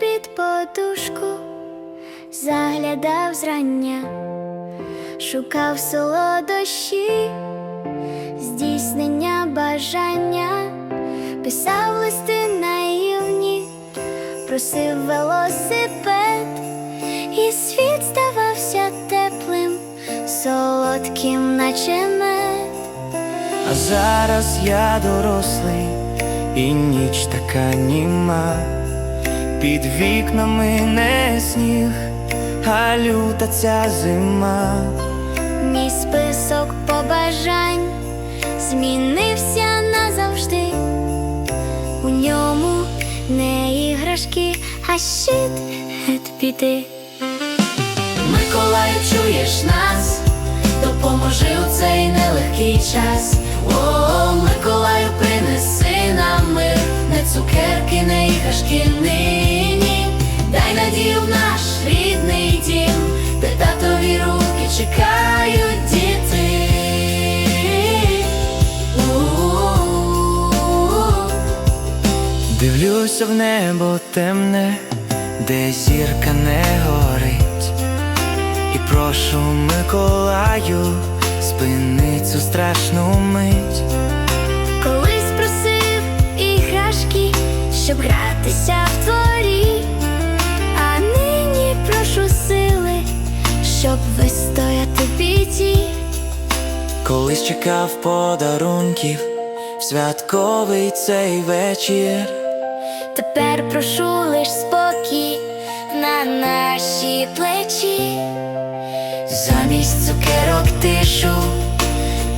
під подушку, заглядав зрання, шукав солодощі, здійснення бажання, писав листи наївні, просив велосипед, і світ здавався теплим, солодким, наче мед. А зараз я дорослий, і ніч така німа. Під вікнами не сніг, а люта ця зима. Мій список побажань змінився назавжди. У ньому не іграшки, а щит від біди. Миколаю, чуєш нас, допоможи у цей нелегкий час. О, Миколаю, принеси нам мир, не цукерки, не іграшки нині. Дивлюся в небо темне, де зірка не горить, і прошу Миколаю, спини цю страшну мить. Колись просив іграшки, щоб гратися в дворі, а нині прошу сили, щоб вистояти в біді. Колись чекав подарунків в святковий цей вечір. Тепер прошу лиш спокій на наші плечі, Замість цукерок тишу,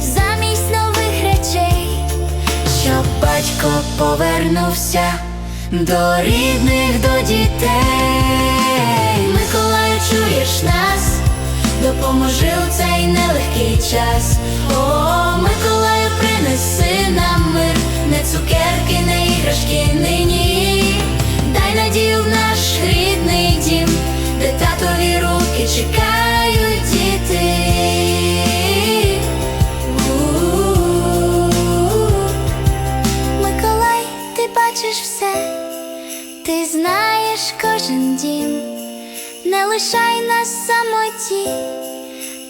замість нових речей, щоб батько повернувся до рідних, до дітей. Миколаю, чуєш нас, допоможи у цей нелегкий час. О, Миколаю, лишай нас самоті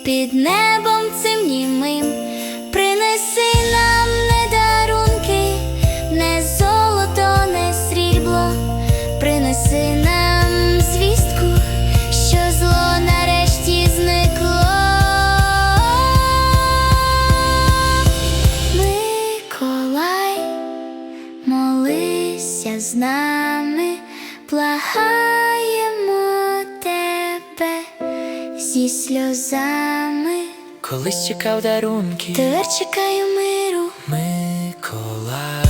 під небом цим німим, принеси нам не дарунки, не золото, не срібло, принеси нам звістку, що зло нарешті зникло. Миколай, молися з нами, благаємо тебе зі сльозами, колись чекав дарунки, тепер чекаю миру. Миколай.